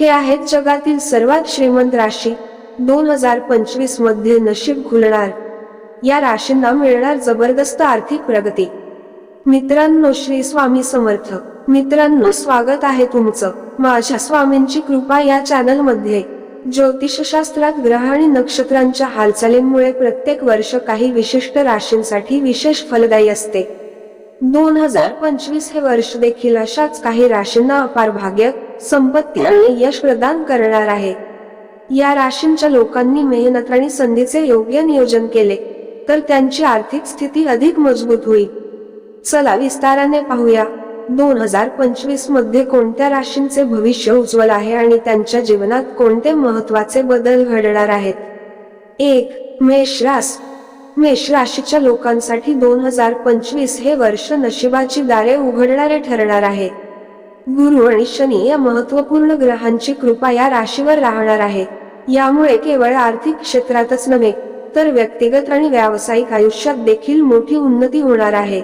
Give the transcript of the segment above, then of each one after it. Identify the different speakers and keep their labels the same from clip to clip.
Speaker 1: हे आहेत जगातील सर्वात श्रीमंत राशी दोन हजार पंचवीसमध्ये नशीब खुलणार. या राशींना मिळणार जबरदस्त आर्थिक प्रगती. मित्रांनो श्री स्वामी समर्थ. मित्रांनो स्वागत आहे तुमचं. माझ्या स्वामींची कृपा या चॅनलमध्ये ज्योतिषशास्त्रात ग्रह आणि नक्षत्रांच्या हालचालींमुळे प्रत्येक वर्ष काही विशिष्ट राशींसाठी विशेष फलदायी असते. दोन हजार पंचवीस हे वर्ष देखील अशाच काही राशींना अपार भाग्य संपत्ती आणि यश प्रदान करणार आहे. या राशींच्या लोकांनी मेहनत आणि संधीचे योग्य नियोजन केले तर त्यांची आर्थिक स्थिती अधिक मजबूत होईल. चला विस्ताराने पाहूया दोन हजार पंचवीसमध्ये कोणत्या राशींचे भविष्य उज्ज्वल आहे आणि त्यांच्या जीवनात कोणते महत्त्वाचे बदल घडणार आहेत? एक मेष रास मेष राशीच्या लोकांसाठी दोन हजार पंचवीस हे वर्ष नशिबाची दारे उघडणारे ठरणार आहे. गुरु आणि शनी या महत्त्वपूर्ण ग्रहांची कृपा या राशीवर राहणार आहे. यामुळे केवळ आर्थिक क्षेत्रातच नव्हे तर व्यक्तिगत आणि व्यावसायिक आयुष्यात देखील मोठी उन्नती होणार आहे.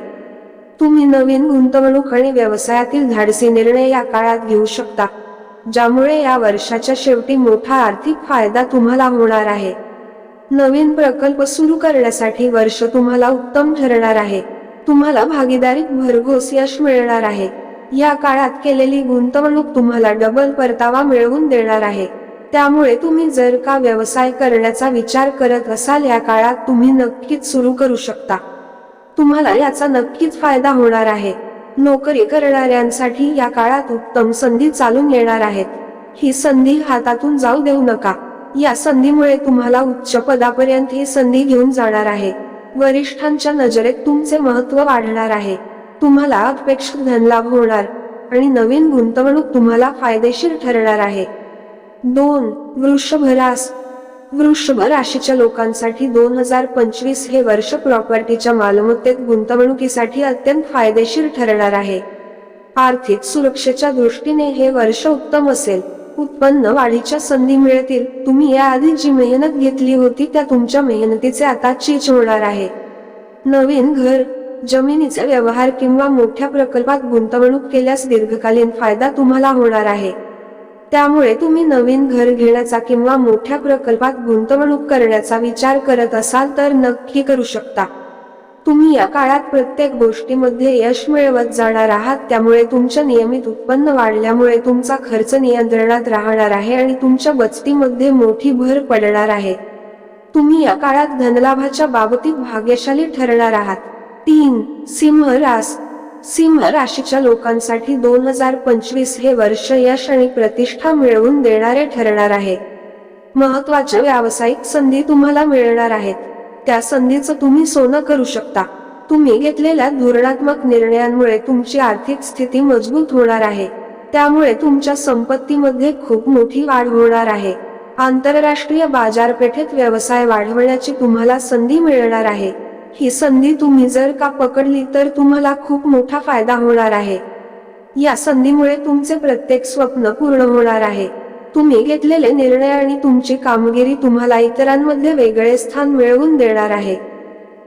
Speaker 1: तुम्ही नवीन गुंतवणूक आणि व्यवसायातील धाडसी निर्णय या काळात घेऊ शकता ज्यामुळे या वर्षाच्या शेवटी मोठा आर्थिक फायदा तुम्हाला होणार आहे. नवीन प्रकल्प सुरू करण्यासाठी वर्ष तुम्हाला उत्तम ठरणार आहे. तुम्हाला भागीदारीत भरघोस यश मिळणार आहे. या काळात केलेली गुंतवणूक तुम्हाला डबल परतावा मिळवून देणार आहे. त्यामुळे तुम्ही जर का व्यवसाय करण्याचा विचार करत असाल या काळात तुम्ही नक्कीच सुरू करू शकता. तुम्हाला याचा नक्कीच फायदा होणार आहे. नोकरी करणाऱ्यांसाठी या काळात उत्तम संधी चालून येणार आहेत. ही संधी हातातून जाऊ देऊ नका. या संधीमुळे तुम्हाला उच्च पदापर्यंत ही संधी घेऊन जाणार आहे. वरिष्ठांच्या नजरेत तुमचे महत्त्व वाढणार आहे. तुम्हाला अपेक्षित धनलाभ होणार आणि नवीन गुंतवणूक तुम्हाला फायदेशीर ठरणार आहे. दोन वृषभरास. वृषभ राशीच्या लोकांसाठी दोन हजार पंचवीस हे वर्ष प्रॉपर्टीच्या मालमत्तेत गुंतवणुकीसाठी अत्यंत फायदेशीर ठरणार आहे. आर्थिक सुरक्षेच्या दृष्टीने हे वर्ष उत्तम असेल. उत्पन्न वाढीच्या संधी मिळतील. तुम्ही याआधी जी मेहनत घेतली होती त्या तुमच्या मेहनतीचे आता चीज होणार आहे. नवीन घर जमिनीचे व्यवहार किंवा मोठ्या प्रकल्पात गुंतवणूक केल्यास दीर्घकालीन फायदा तुम्हाला होणार आहे. त्यामुळे तुम्ही नवीन घर घेण्याचा किंवा मोठ्या प्रकल्पात गुंतवणूक करण्याचा विचार करत असाल तर नक्की करू शकता. तुम्ही या काळात प्रत्येक गोष्टीमध्ये यश मिळवत जाणार आहात त्यामुळे तुमच्या नियमित उत्पन्न वाढल्यामुळे तुमचा खर्च नियंत्रणात राहणार आहे आणि तुमच्या बचतीमध्ये मोठी भर पडणार आहे. तुम्ही या काळात धनलाभाच्या बाबतीत भाग्यशाली ठरणार आहात. तीन सिंह रास सिंह राशीच्या लोकांसाठी दोन हजार पंचवीस हे वर्ष यश आणि प्रतिष्ठा मिळवून देणारे ठरणार आहे. महत्त्वाच्या व्यावसायिक संधी तुम्हाला मिळणार आहेत. त्या संधीचं तुम्ही सोनं करू शकता. तुम्ही घेतलेल्या धोरणात्मक निर्णयांमुळे तुमची आर्थिक स्थिती मजबूत होणार आहे. त्यामुळे तुमच्या संपत्तीमध्ये खूप मोठी वाढ होणार आहे. आंतरराष्ट्रीय बाजारपेठेत व्यवसाय वाढवण्याची तुम्हाला संधी मिळणार आहे. ही संधी तुम्ही जर का पकडली तर तुम्हाला खूप मोठा फायदा होणार आहे. या संधीमुळे तुमचे प्रत्येक स्वप्न पूर्ण होणार आहे. तुम्ही घेतलेले निर्णय आणि तुमची कामगिरी तुम्हाला इतरांमध्ये वेगळे स्थान मिळवून देणार आहे.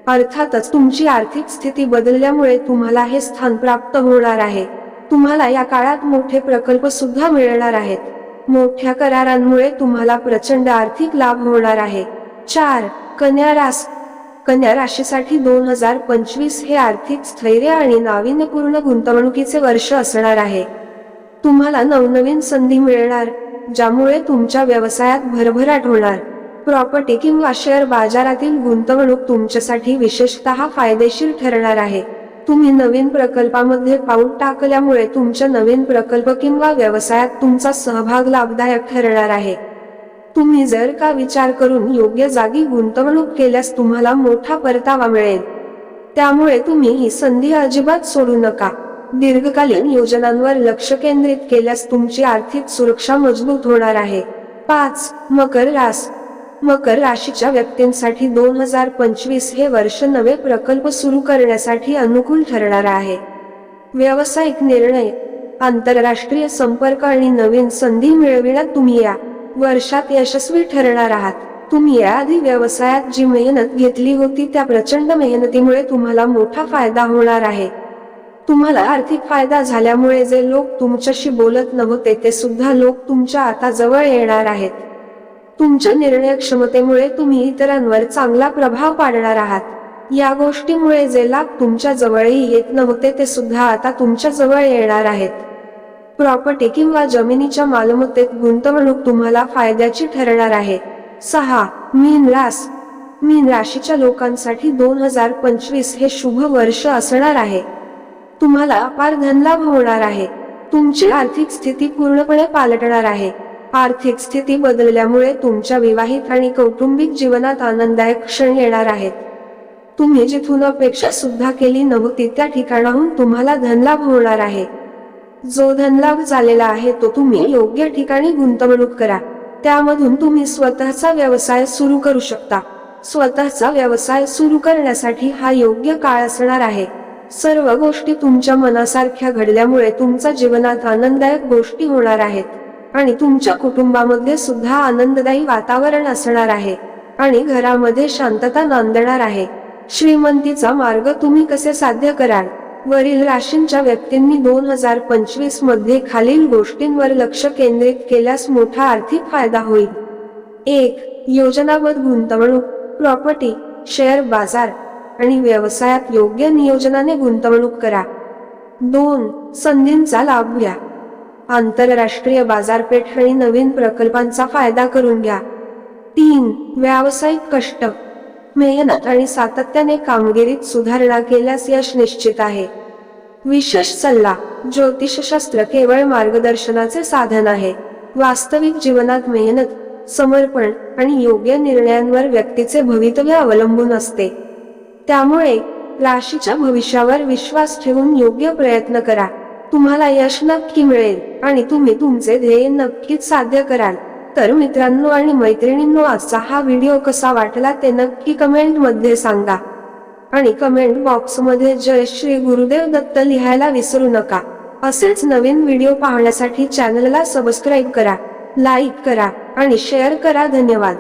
Speaker 1: अर्थातच तुमची आर्थिक स्थिती बदलल्यामुळे तुम्हाला हे स्थान प्राप्त होणार आहे. तुम्हाला या काळात मोठे प्रकल्प सुद्धा मिळणार आहेत. मोठ्या करारांमुळे तुम्हाला प्रचंड आर्थिक लाभ होणार आहे. चार कन्या रास कन्या राशीसाठी दोन हजार पंचवीस हे आर्थिक स्थैर्य आणि नाविन्यपूर्ण गुंतवणुकीचे वर्ष असणार आहे. तुम्हाला नवनवीन संधी मिळणार. ज्यामुळे तुमच्या व्यवसायात भरभराट होणार. प्रॉपर्टी किंवा शेअर बाजारातील गुंतवणूक तुमच्यासाठी विशेषतः फायदेशीर ठरणार आहे. तुम्ही नवीन प्रकल्पामध्ये पाऊल टाकल्यामुळे तुमच्या नवीन प्रकल्प किंवा व्यवसायात तुमचा सहभाग लाभदायक ठरणार आहे. तुम्ही जर का विचार करून योग्य जागी गुंतवणूक केल्यास तुम्हाला मोठा परतावा मिळेल. त्यामुळे तुम्ही ही संधी अजिबात सोडू नका. दीर्घकालीन योजनांवर लक्ष केंद्रित केल्यास तुमची आर्थिक सुरक्षा मजबूत होणार आहे. पाच मकर रास. मकर राशीच्या व्यक्तींसाठी दोन हजार पंचवीस हे वर्ष नवे प्रकल्प सुरू करण्यासाठी अनुकूल ठरणार आहे. व्यावसायिक निर्णय. आंतरराष्ट्रीय संपर्क आणि नवीन संधी मिळविण्यात तुम्ही या वर्षात यशस्वी ठरणार आहात. तुम्ही याआधी व्यवसायात जी मेहनत घेतली होती त्या प्रचंड मेहनतीमुळे तुम्हाला मोठा फायदा होणार आहे. तुम्हाला आर्थिक फायदा झाल्यामुळे जे लोक तुमच्याशी बोलत नव्हते ते सुद्धा लोक तुमच्या आता जवळ येणार आहेत. तुमच्या निर्णय क्षमतेमुळे तुम्ही इतरांवर चांगला प्रभाव पाडणार आहात. या गोष्टीमुळे जे लाभ तुमच्या जवळही येत नव्हते ते सुद्धा आता तुमच्या जवळ येणार आहेत. प्रॉपर्टी किंवा जमिनीच्या मालमत्तेत गुंतवणूक तुम्हाला फायद्याची ठरणार आहे. सहा मीन रास. मीन राशीच्या लोकांसाठी दोन हजार पंचवीस हे शुभ वर्ष असणार आहे. तुम्हाला अपार धनलाभ होणार आहे. तुमची आर्थिक स्थिती पूर्णपणे पालटणार आहे. आर्थिक स्थिती बदलल्यामुळे तुमच्या विवाहित आणि कौटुंबिक जीवनात आनंददायक क्षण येणार आहेत. तुम्ही जिथून अपेक्षा सुद्धा केली नव्हती त्या ठिकाणाहून तुम्हाला धनलाभ होणार आहे. जो धनलाभ झालेला आहे तो तुम्ही योग्य ठिकाणी गुंतवणूक करा. त्यामधून तुम्ही स्वतःचा व्यवसाय सुरू करू शकता. स्वतःचा व्यवसाय सुरू करण्यासाठी हा योग्य काळ असणार आहे. सर्व गोष्टी तुमच्या मनासारख्या घडल्यामुळे तुमच्या जीवनात आनंददायक गोष्टी होणार आहेत. आणि तुमच्या कुटुंबामध्ये सुद्धा आनंददायी वातावरण असणार आहे. आणि घरामध्ये शांतता नांदणार आहे. श्रीमंतीचा मार्ग तुम्ही कसे साध्य कराल? वरील राशींच्या व्यक्तींनी दोन हजार पंचवीसमध्ये खालील गोष्टींवर लक्ष केंद्रित केल्यास मोठा आर्थिक फायदा होईल. एक योजनाबद्ध गुंतवणूक प्रॉपर्टी शेअर बाजार. आणि व्यवसायात योग्य नियोजनाने गुंतवणूक करा. दोन संधींचा लाभ घ्या. आंतरराष्ट्रीय बाजारपेठ आणि नवीन प्रकल्पांचा फायदा करून घ्या. तीन व्यावसायिक कष्ट. मेहनत आणि सातत्याने कामगिरीत सुधारणा केल्यास यश निश्चित आहे. विशेष सल्ला ज्योतिषशास्त्र केवळ मार्गदर्शनाचे साधन आहे. वास्तविक जीवनात मेहनत समर्पण आणि योग्य निर्णयांवर व्यक्तीचे भवितव्य अवलंबून असते. त्यामुळे राशीच्या भविष्यावर विश्वास ठेवून योग्य प्रयत्न करा. तुम्हाला यश नक्की मिळेल आणि तुम्ही तुमचे ध्येय नक्कीच साध्य कराल. तर मित्रांनो आणि मैत्रिणींनो आजचा हा व्हिडिओ कसा वाटला ते नक्की कमेंटमध्ये सांगा. आणि कमेंट बॉक्समध्ये जय श्री गुरुदेव दत्त लिहायला विसरू नका. असेच नवीन व्हिडिओ पाहण्यासाठी चॅनलला सबस्क्राईब करा लाईक करा आणि शेअर करा. धन्यवाद.